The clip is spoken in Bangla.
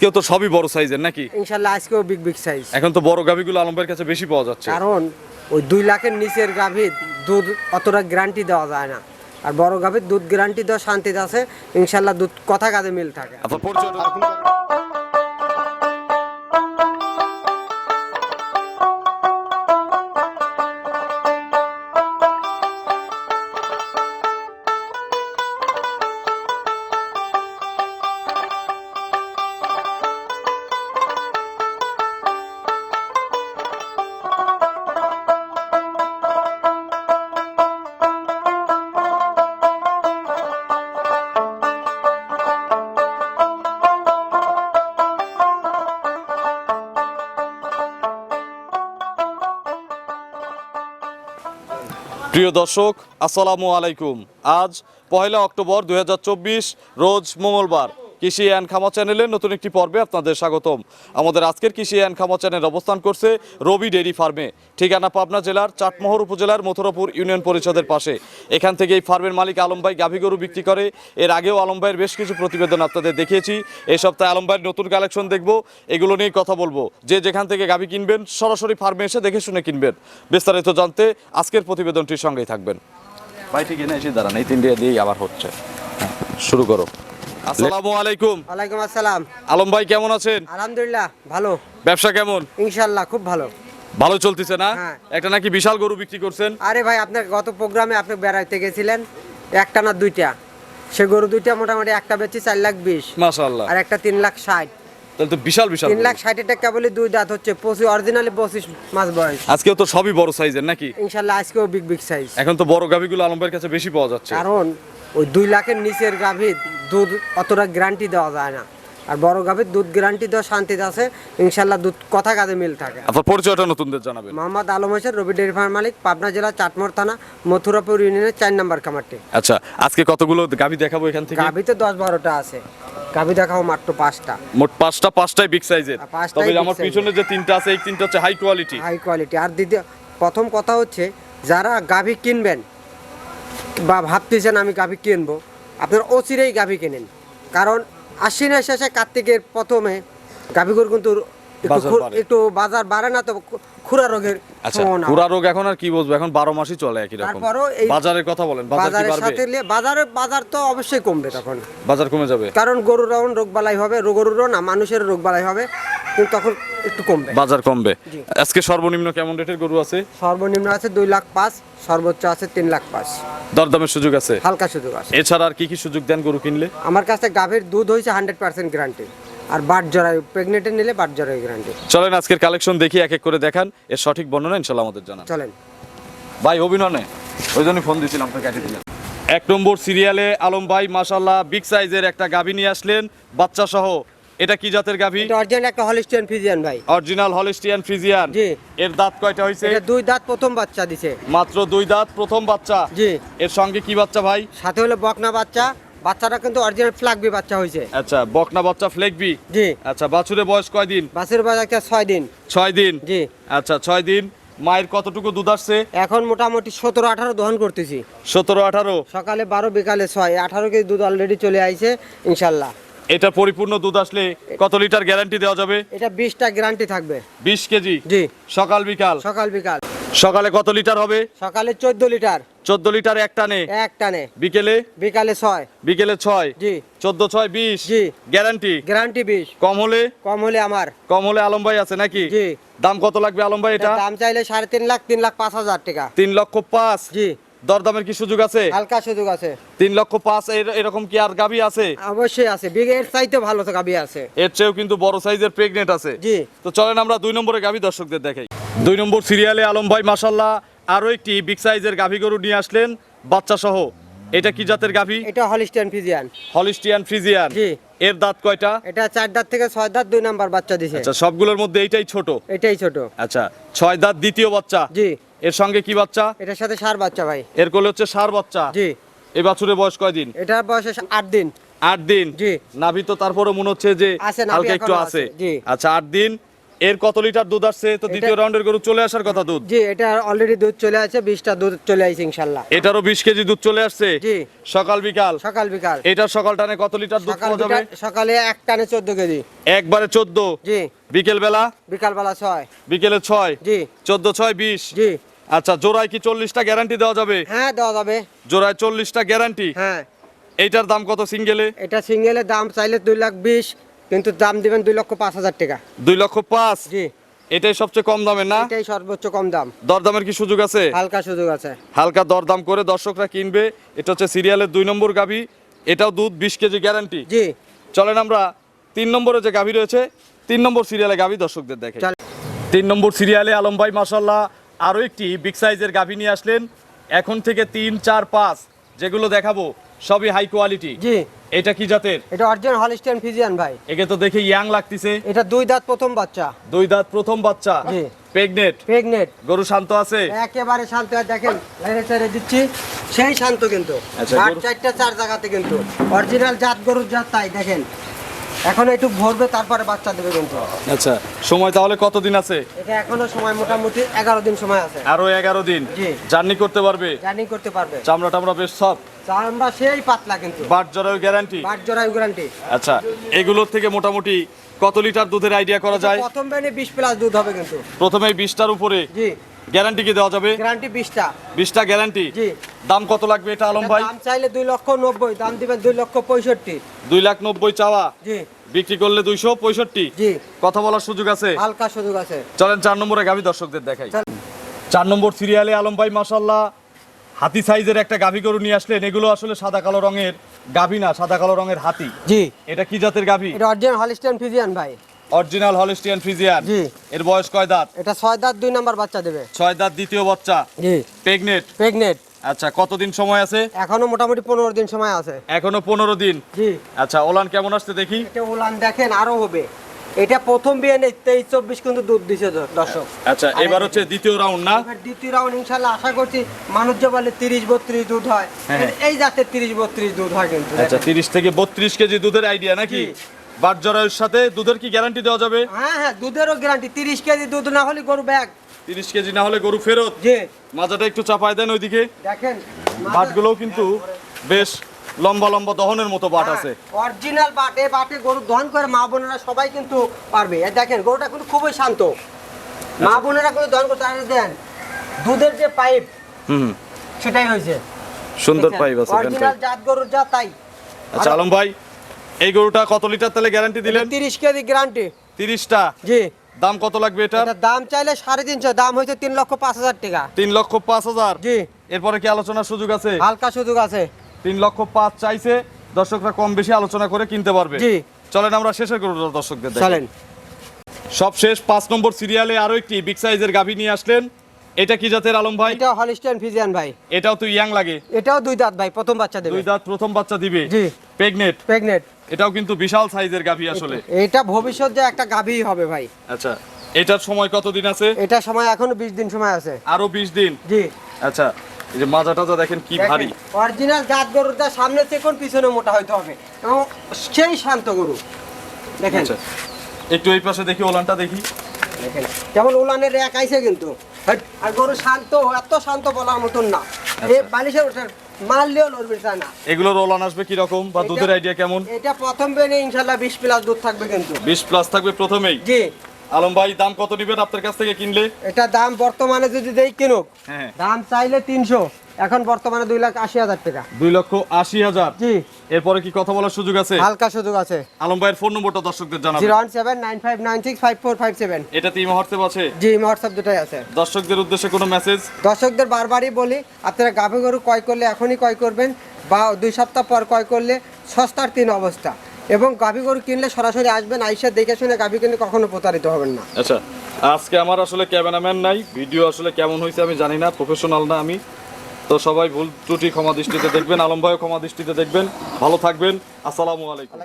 আজকেও তো সবই বড় সাইজের নাকি? ইনশাল্লাহ আজকেও বিগ বিগ সাইজ এখন তো বড় গাভিগুলো আলম্বের কাছে বেশি পাওয়া যাচ্ছে। কারণ ওই দুই লাখের নিচের গাভীর দুধ অতটা গ্যারান্টি দেওয়া যায় না। আর বড় গাভীর দুধ গ্যারান্টি দেওয়া শান্তিতে আছে ইনশাল্লাহ দুধ কথা কাজে মিল থাকে। প্রিয় দর্শক আসসালামু আলাইকুম। আজ পয়লা অক্টোবর দু হাজার চব্বিশ রোজ মঙ্গলবার। কৃষি অ্যান্ড খামা চ্যানেলের নতুন একটি পর্বে আপনাদের স্বাগতম। আমাদের আজকের কৃষি অ্যান্ড খামা চ্যানেল অবস্থান করছে রবি ডেইরি ফার্মে ঠিকানা পাবনা জেলার চাটমোহর উপজেলার মথুরাপুর ইউনিয়ন পরিষদের পাশে। এখান থেকে এই ফার্মের মালিক আলম ভাই গাভী গরু বিক্রি করে এর আগেও আলম ভাইয়ের বেশ কিছু প্রতিবেদন আপনাদের দেখিয়েছি। এই সপ্তাহে আলম ভাইয়ের নতুন কালেকশন দেখব এগুলো নিয়ে কথা বলব। যে যেখান থেকে গাভী কিনবেন সরাসরি ফার্মে এসে দেখে শুনে কিনবেন। বিস্তারিত জানতে আজকের প্রতিবেদনটির সঙ্গেই থাকবেন। ভাই ঠিক এনে এসে দাঁড়ান এই তিনটে দিয়েই আবার হচ্ছে। শুরু করো। আসসালামু আলাইকুম। ওয়ালাইকুম আসসালাম। আলম ভাই কেমন আছেন? আলহামদুলিল্লাহ ভালো। ব্যবসা কেমন? ইনশাল্লাহ খুব ভালো। ভালো চলতেছে না? হ্যাঁ। একটা নাকি বিশাল গরু বিক্রি করছেন? আরে ভাই আপনার গত প্রোগ্রামে আপনি বেড়াইতে গেছিলেন একটা না দুইটা? সে গরু দুইটা মোটামুটি একটা বেচি চার লাখ বিশ। মাশাআল্লাহ। আর একটা তিন লাখ ষাট। তাহলে তো বিশাল বিশাল তিন লাখ ষাট এটা কেবলই দুই দাঁত হচ্ছে পঁচিশ অরিজিনালি পঁচিশ মাস বয়স। আজকেও তো সবই বড় সাইজের নাকি? ইনশাল্লাহ আজকেও বিগ বিগ সাইজ এখন তো বড় গাভিগুলো আলম্বের কাছে বেশি পাওয়া যাচ্ছে। কারণ ওই দুই লাখের নিচের গাভীর দুধ অতটা গ্যারান্টি দেওয়া যায় না। আর বড় গাভীর দুধ গ্যারান্টি দেওয়া শান্তিতে আছে ইনশাল্লাহ দুধ কথা কাজে মিল থাকে। আপনার পরিচয়টা নতুনদের জানাবেন। মোহাম্মদ আলম হোসেন রবি ডেয়ারি ফার্ম মালিক পাবনা জেলা চাটমোর থানা মথুরাপুর ইউনিয়নের চার নম্বর কামারটি আচ্ছা আজকে কতগুলো গাভি দেখাবো এখান থেকে? গাভী তো দশ বারোটা আছে। গাভী দেখাও মাত্র পাঁচটা। মোট পাঁচটা পাঁচটাই বিগ সাইজের তবে আমার পিছনে যে তিনটা আছে এই তিনটা হচ্ছে হাই কোয়ালিটি হাই কোয়ালিটি আর দ্বিতীয় প্রথম কথা হচ্ছে যারা গাভী কিনবেন বা ভাবতেছেন আমি গাভী কিনবো আপনার অচিরেই গাভী কেনেন। কারণ আশ্বিনের শেষে কার্তিকের প্রথমে গাভীগুলো কিন্তু একটু বাজার বাড়ে। না তো খুরা রোগের আচ্ছা পুরা রোগ এখন আর কি বলব? এখন বারো মাসই চলে একই রকম। তারপরও এই বাজারের কথা বলেন বাজার কি বাজারের সাথে লিয়ে- বাজারে বাজার তো অবশ্যই কমবে তখন। বাজার কমে যাবে। কারণ গরুর রোগ বালাই হবে গরুরও না মানুষের রোগ বালাই হবে। তখন একটু কমবে। বাজার কমবে। আজকে সর্বনিম্ন কেমন রেটের গরু আছে? সর্বনিম্ন আছে দুই লাখ পাঁচ সর্বোচ্চ আছে তিন লাখ পাঁচ। দরদামের সুযোগ আছে? হালকা সুযোগ আছে। এছাড়া আর কি কি সুযোগ দেন গরু কিনলে? আমার কাছে গাভীর দুধ হয়েছে হান্ড্রেড পার্সেন্ট গ্যারান্টি আর বাট জরাই প্রেগনেন্টে নিলে বাট জরাই গ্যারান্টি চলেন আজকের কালেকশন দেখি এক এক করে দেখান। এর সঠিক বর্ণনা ইনশাল্লাহ আমাদের জানান। চলেন। ভাই অভিনয় ওই জন্য ফোন দিয়েছিলাম তো কেটে দিলাম। এক নম্বর সিরিয়ালে আলম ভাই মাশাল্লাহ বিগ সাইজের একটা গাভী নিয়ে আসলেন। বাচ্চা সহ এটা কি জাতের গাভী? এটা অরিজিনাল একটা হলিস্টিয়ান ফিজিয়ান ভাই। অরিজিনাল হলিস্টিয়ান ফ্রিজিয়ান জি। এর দাঁত কয়টা হইছে? এটা দুই দাঁত প্রথম বাচ্চা দিছে। মাত্র দুই দাঁত প্রথম বাচ্চা। জি। এর সঙ্গে কি বাচ্চা ভাই? সাথে হলো বকনা বাচ্চা। বাচ্চাটা কিন্তু অরিজিনাল ফ্লাগবি বাচ্চা হয়েছে আচ্ছা বকনা বাচ্চা ফ্লেকবি জি। আচ্ছা বাছুরের বয়স কয় দিন? বাসের বাচ্চা একটা ছয় দিন। ছয় দিন? জি। আচ্ছা ছয় দিন। মায়ের কতটুকু দুধ আসছে? এখন মোটামুটি সতেরো আঠারো দহন করতেছি। সতেরো আঠারো? সকালে বারো বিকালে ছয়। আঠারো কেজি দুধ অলরেডি চলে আইছে ইনশাল্লাহ। এটা পরিপূর্ণ দুধ আসলে কত লিটার গ্যারান্টি দেওয়া যাবে? এটা বিশটা গ্যারান্টি থাকবে। বিশ কেজি? জি। সকাল বিকাল? সকাল বিকাল। সকালে কত লিটার হবে? সকালে চোদ্দ লিটার। চোদ্দ লিটার এক টানে? এক টানে। বিকেলে? বিকালে ছয়। বিকেলে ছয়? জি। চোদ্দ ছয় বিশ? জি। গ্যারান্টি? গ্যারান্টি বিশ। কম হলে? কম হলে আমার। কম হলে আলম ভাই আছে নাকি? জি। দাম কত লাগবে আলম ভাই এটা? দাম চাইলে সাড়ে তিন লাখ তিন লাখ পাঁচ হাজার টাকা। তিন লক্ষ পাঁচ। জি। দরদামের কি সুযোগ আছে? হালকা সুযোগ আছে। তিন লক্ষ পাঁচ এরকম কি আর গাবি আছে? অবশ্যই আছে। বিগের চাইতে ভালো তো গাবি আছে। এর চেয়েও কিন্তু বড় সাইজের প্রেগনেন্ট আছে। জি। তো চলেন আমরা দুই নম্বরে গাভী দর্শকদের দেখাই। দুই নম্বর সিরিয়ালে আলম ভাই মাসাল্লাহ আরও একটি বিগ সাইজের গাভী গরু নিয়ে আসলেন বাচ্চা সহ এটা কি জাতের গাভী এটা হলিস্টিয়ান ফিজিয়ান হলিস্টিয়ান ফ্রিজিয়ান জি। এর দাঁত কয়টা? এটা চার দাঁত থেকে ছয় দাঁত দুই নাম্বার বাচ্চা দিছে। আচ্ছা সবগুলোর মধ্যে এইটাই ছোট? এটাই ছোট। আচ্ছা ছয় দাঁত দ্বিতীয় বাচ্চা। জি। এর সঙ্গে কি বাচ্চা? এটার সাথে সার বাচ্চা ভাই। এর কোলে হচ্ছে সার বাচ্চা? জি। এই বাছুরের বয়স কয়দিন এটার বয়স আট দিন। আট দিন? জি। নাভি তো তারপরে মনে হচ্ছে যে হালকা একটু আছে। আচ্ছা আট দিন। এর কত লিটার দুধ আসছে? তো দ্বিতীয় রাউন্ডের গরু চলে আসার কথা দুধ? জি এটা অলরেডি দুধ চলে আছে বিশটা দুধ চলে আসছে ইনশাল্লাহ। এটারও বিশ কেজি দুধ চলে আসছে? জি। সকাল বিকাল? সকাল বিকাল। এটার সকাল টানে কত লিটার দুধ পাওয়া যাবে? সকালে এক টানে চোদ্দ কেজি। একবারে চোদ্দ? জি। বিকেল বেলা বিকালবেলা ছয়। বিকেলে ছয়? জি। চোদ্দ ছয় বিশ? জি। আচ্ছা জোড়ায় কি চল্লিশটা গ্যারান্টি দেওয়া যাবে? হ্যাঁ দেওয়া যাবে। জোড়ায় চল্লিশটা গ্যারান্টি হ্যাঁ। এইটার দাম কত সিঙ্গেলে এটা সিঙ্গেলের দাম চাইলে দুই লাখ বিশ কিন্তু দাম দিবেন দুই লক্ষ পাঁচ হাজার টাকা। দুই লক্ষ পাঁচ? জি। এটাই সবচেয়ে কম দামের না? এটাই সর্বোচ্চ কম দাম। দরদামের কি সুযোগ আছে? হালকা সুযোগ আছে। হালকা দরদাম করে দর্শকরা কিনবে। এটা হচ্ছে সিরিয়ালের দুই নম্বর গাভি। এটাও দুধ বিশ কেজি গ্যারান্টি জি। চলেন আমরা তিন নম্বরে যে গাভি রয়েছে তিন নম্বর সিরিয়ালে গাভি দর্শকদের দেখে তিন নম্বর সিরিয়ালে আলম ভাই মাসাল্লাহ আরও একটি বিগ সাইজের গাভি নিয়ে আসলেন। এখন থেকে তিন চার পাঁচ যেগুলো দেখাবো সবই হাই কোয়ালিটি জি। এটা কি জাতের? এটা অরিজিনাল হলিস্টিয়ান ফিজিয়ান ভাই। একে তো দেখে ইয়াং লাগতেছে। এটা দুই দাঁত প্রথম বাচ্চা। দুই দাঁত প্রথম বাচ্চা। জি। প্রেগনেট প্রেগনেট গরু শান্ত আছে? একেবারে শান্ত। দেখেন লাইনে চাইরে দিচ্ছি সেই শান্ত কিন্তু। আচ্ছা, আট চারটা চার জায়গাতে কিন্তু। অরিজিনাল জাত গরুর জাত তাই দেখেন। এখন একটু ভরবে তারপরে বাচ্চা দেবে কিন্তু। আচ্ছা সময় তাহলে কতদিন আছে? এটা এখনও সময় মোটামুটি এগারো দিন সময় আছে। আরও এগারো দিন? জি। জার্নি করতে পারবে? জার্নি করতে পারবে। চামড়া টামড়া বেশ সব? চামড়া সেই পাতলা কিন্তু। বাট জরায়ু গ্যারান্টি? বাট জোড়াই গ্যারান্টি। আচ্ছা এগুলোর থেকে মোটামুটি কত লিটার দুধের আইডিয়া করা যায়? প্রথম বেনে বিশ প্লাস দুধ হবে কিন্তু। প্রথমে বিশটার উপরে? জি। গ্যারান্টি কি দেওয়া যাবে? গ্যারান্টি বিশটা। বিশটা গ্যারান্টি? জি। দাম কত লাগবে এটা আলম ভাই? দাম চাইলে দুই লক্ষ নব্বই দাম দিবেন দুই লক্ষ পঁয়ষট্টি। দুই লাখ নব্বই চাওয়া? জি। বিক্রি করলে দুইশো পঁয়ষট্টি? জি। কথা বলার সুযোগ আছে? হালকা সুযোগ আছে। চলেন চার নম্বরে গাভী দর্শকদের দেখাই। চল। চার নম্বর সিরিয়ালে আলম ভাই মাসাল্লাহ হাতি সাইজের একটা গাভী গরু নিয়ে আসলেন। এগুলো আসলে সাদা কালো রঙের গাভী না সাদা কালো রঙের হাতি। জি। এটা কি জাতের গাভী? এটা অরিজিনাল হলিস্টিয়ান ফিজিয়ান ভাই। Original Holstein Friesian. জি। এর বয়স কয় দাঁত? এটা ছয় দাঁত দুই নাম্বার বাচ্চা দেবে। ছয় দাঁত দ্বিতীয় বাচ্চা। জি। প্রেগনেট প্রেগনেট আচ্ছা কতদিন সময় আছে? এখনও মোটামুটি পনেরো দিন সময় আছে। এখনও পনেরো দিন? জি। আচ্ছা ওলান কেমন আসছে দেখি? এটা উলান দেখেন আরও হবে। এটা প্রথম বিয়ে নেই তেইশ চব্বিশ কিন্তু দুধ দিছে দর্শক। আচ্ছা এবার হচ্ছে দ্বিতীয় রাউন্ড না? এবার দ্বিতীয় রাউন্ড ইনশাল্লাহ আশা করছি মানুষ যে বলে তিরিশ বত্রিশ দুধ হয়। হ্যাঁ। এই জাতের তিরিশ বত্রিশ দুধ হয় কিন্তু। আচ্ছা তিরিশ থেকে বত্রিশ কেজি দুধের আইডিয়া নাকি? জি। বাট জরায়ুর সাথে দুধের কি গ্যারান্টি দেওয়া যাবে? হ্যাঁ হ্যাঁ দুধেরও গ্যারান্টি তিরিশ কেজি দুধ না হলে গরু ব্যাগ। তিরিশ কেজি না হলে গরু ফেরত? জি। মাজাটা একটু চাপায় দেন ওইদিকে। দেখেন বাটগুলোও কিন্তু বেশ লম্বা লম্বা দহনের মতো বাট হ্যাঁ। আছে। অরিজিনাল বাটে বাটে গরু দহন করে মা বোনেরা সবাই কিন্তু পারবে। এই দেখেন গরুটা কিন্তু খুবই শান্ত। মা বোনেরা কিন্তু দহন করতে আর দেন দুধের যে পাইপ হুম সেটাই হয়েছে। সুন্দর পাইপ আছে অরিজিনাল জাত গরুর জাত তাই। আচ্ছা আলম ভাই এই গরুটা কত লিটার তেলে গ্যারান্টি দিলেন? তিরিশ কেজি গ্যারান্টি তিরিশটা? জি। দাম কত লাগবে এটা দাম চাইলে সাড়ে তিনশো দাম হয়েছে তিন লক্ষ পাঁচ হাজার টাকা। তিন লক্ষ পাঁচ হাজার? জি। এরপরে কি আলোচনার সুযোগ আছে? হালকা সুযোগ আছে। তিন লক্ষ পাঁচ চাইছে দর্শকরা কম বেশি আলোচনা করে কিনতে পারবে। জি। চলেন আমরা শেষের গরুটা দর্শকদের দেখাই। চলেন। সব শেষ পাঁচ নম্বর সিরিয়ালে আরও একটি বিগ সাইজের গাভী নিয়ে আসলেন। এটা কি জাতের আলম ভাই? এটা হলিস্টিয়ান ফিজিয়ান ভাই। এটাও তো ইয়াং লাগে। এটাও দুই দাঁত ভাই প্রথম বাচ্চা দেবে। দুই দাঁত প্রথম বাচ্চা দিবে? জি। প্রেগনেট প্রেগনেট এটাও কিন্তু বিশাল সাইজের গাভী আসলে। এটা ভবিষ্যৎ যে একটা গাভী হবে ভাই। আচ্ছা এটার সময় কতদিন আছে? এটা সময় এখনও বিশ দিন সময় আছে। আরও বিশ দিন? জি। আচ্ছা এই যে মাজা টাজা দেখেন কি ভারী। অরিজিনাল জাত গরুটা সামনে থেকে পিছনে মোটা হইতে হবে। এবং সেই শান্ত গরু। দেখেন। আচ্ছা একটু এই পাশে দেখি ওলানটা দেখি। দেখেন যেমন ওলানের র্যাক আইছে কিন্তু। আর গরু শান্ত এত শান্ত বলার মতন না। আচ্ছা। এই বালিশের মারলেও লড়বে না। এগুলোর রোলান আসবে কি রকম বা দুধের আইডিয়া কেমন? এটা প্রথম বেনে ইনশাল্লাহ বিশ প্লাস দুধ থাকবে কিন্তু। বিশ প্লাস থাকবে প্রথমেই? জি। আলম ভাই দাম কত নেবেন আপনার কাছ থেকে কিনলে? এটা দাম বর্তমানে যদি দেই কিনুক হ্যাঁ। দাম চাইলে তিনশো। এখন বর্তমানে দুই লাখ আশি হাজার টাকা। দুই লক্ষ আশি হাজার। জি। এরপরে কি কথা বলার সুযোগ আছে? হালকা সুযোগ আছে। আলম ভাইয়ের ফোন নম্বরটা দর্শকদের জানাবেন। Zero one seven nine five nine six five four five seven. এটা তিন হোয়াটসঅ্যাপ আছে? জি হোয়াটসঅ্যাপ দুটাই আছে। দর্শকদের উদ্দেশ্যে কোনো মেসেজ দর্শকদের বারবারই বলি আপনারা গাভী গরু ক্রয় করলে এখনই ক্রয় করবেন বা দুই সপ্তাহ পর ক্রয় করলে সস্তার তিন অবস্থা। এবং গাভী গরু কিনলে সরাসরি আসবেন আইসা দেখে শুনে গাভী কিনলে কখনো প্রতারিত হবেন না। আচ্ছা আজকে আমার আসলে ক্যামেরাম্যান নাই ভিডিও আসলে কেমন হয়েছে আমি জানি না প্রফেশনাল না আমি। তো সবাই ভুল ত্রুটি ক্ষমা দৃষ্টিতে দেখবেন আলম ভাইও ক্ষমা দৃষ্টিতে দেখবেন। ভালো থাকবেন। আসসালামু আলাইকুম।